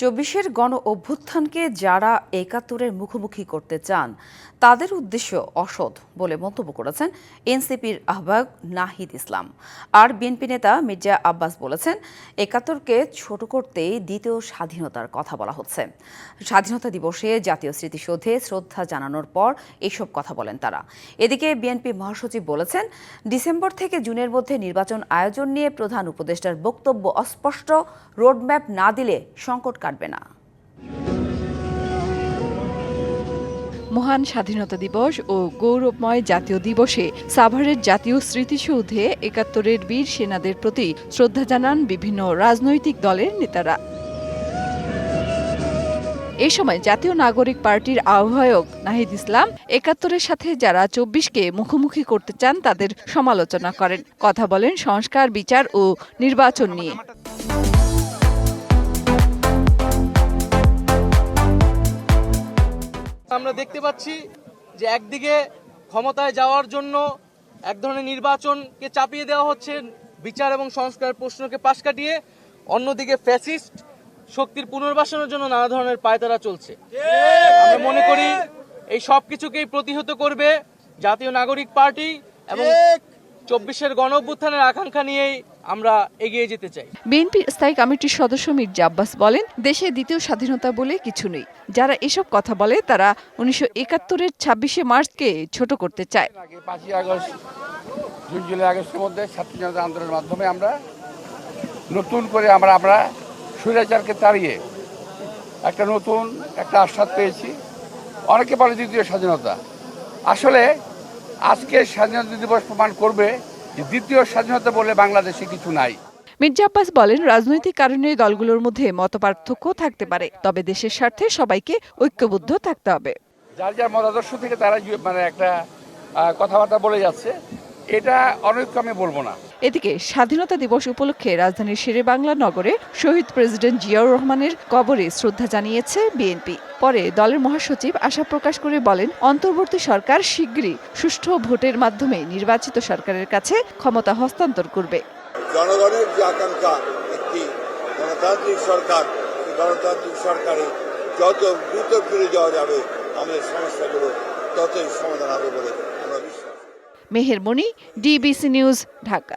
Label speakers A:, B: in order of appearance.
A: চব্বিশের গণ অভ্যুত্থানকে যারা একাত্তরের মুখোমুখি করতে চান, তাদের উদ্দেশ্য অসৎ বলে মন্তব্য করেছেন এনসিপির আহ্বায়ক নাহিদ ইসলাম। আর বিএনপি নেতা মির্জা আব্বাস বলেছেন, একাত্তরকে ছোট করতেই দ্বিতীয় স্বাধীনতার কথা বলা হচ্ছে। স্বাধীনতা দিবসে জাতীয় স্মৃতিসৌধে শ্রদ্ধা জানানোর পর এসব কথা বলেন তারা। এদিকে বিএনপি মহাসচিব বলেছেন, ডিসেম্বর থেকে জুনের মধ্যে নির্বাচন আয়োজন নিয়ে প্রধান উপদেষ্টার বক্তব্য অস্পষ্ট, রোডম্যাপ না দিলে সংকট কাটবে না।
B: মহান স্বাধীনতা দিবস ও গৌরবময় জাতীয় দিবসে সাভারের জাতীয় স্মৃতিসৌধে একাত্তরের বীর সেনাদের প্রতি শ্রদ্ধা জানান বিভিন্ন রাজনৈতিক দলের নেতারা। এ সময় জাতীয় নাগরিক পার্টির আহ্বায়ক নাহিদ ইসলাম একাত্তরের সাথে যারা চব্বিশকে মুখোমুখি করতে চান তাদের সমালোচনা করেন। কথা বলেন সংস্কার, বিচার ও নির্বাচন নিয়ে।
C: আমরা দেখতে পাচ্ছি যে একদিকে ক্ষমতায় যাওয়ার জন্য এক ধরনের নির্বাচনকে চাপিয়ে দেওয়া হচ্ছে বিচার এবং সংস্কার প্রশ্নকে পাশ কাটিয়ে অন্যদিকে ফ্যাসিস্ট শক্তির পুনর্বাসনের জন্য নানা ধরনের পায়তারা চলছে। আমরা মনে করি এই সব কিছুকেই প্রতিহত করবে জাতীয় নাগরিক পার্টি এবং চব্বিশের গণ অভ্যুত্থানের আকাঙ্ক্ষা নিয়েই আমরা এগিয়ে যেতে চাই।
B: বিএনপির স্থায়ী কমিটির সদস্য মির্জা আব্বাস বলেন দেশে দ্বিতীয় স্বাধীনতা বলে কিছু নেই। যারা এসব কথা বলে তারা উনিশশো একাত্তরের ছাব্বিশে মার্চকে ছোট করতে চায়।
D: আগে পাঁচই আগস্ট জুন জুলাই আগস্টের মধ্যে ছাত্র জনতা আন্দোলনের মাধ্যমে আমরা নতুন করে আমরা আমরা স্বৈরাচারকে তাড়িয়ে একটা নতুন একটা আশ্বাদ পেয়েছি। অনেকে বলে দ্বিতীয় স্বাধীনতা। আসলে আজকে স্বাধীনতা দিবস প্রমাণ করবে দ্বিতীয় স্বাধীনতা বলে বাংলাদেশে কিছু নাই।
B: মির্জা আব্বাস বলেন রাজনৈতিক কারণে দলগুলোর মধ্যে মতপার্থক্য থাকতে পারে তবে দেশের স্বার্থে সবাইকে ঐক্যবদ্ধ থাকতে হবে।
D: যার যার মতাদর্শ থেকে তারা মানে একটা কথাবার্তা বলে যাচ্ছে এটা অনৈক্য আমি বলব না।
B: এদিকে স্বাধীনতা দিবস উপলক্ষে রাজধানীর শেরেবাংলা নগরে শহীদ প্রেসিডেন্ট জিয়াউর রহমানের কবরে শ্রদ্ধা জানিয়েছে বিএনপি। পরে দলের মহাসচিব আশা প্রকাশ করে বলেন অন্তর্বর্তী সরকার শিগগিরই সুষ্ঠু ভোটের মাধ্যমে নির্বাচিত সরকারের কাছে ক্ষমতা হস্তান্তর করবে।
E: জনগণের যে আকাঙ্ক্ষা একটি গণতান্ত্রিক সরকার গণতান্ত্রিক সরকারে যত দ্রুত ফিরে যাওয়া যাবে আমাদের সমস্যাগুলো ততই সমাধান হবে বলে আমরা বিশ্বাস করি।
B: Mehermoni DBC news Dhaka.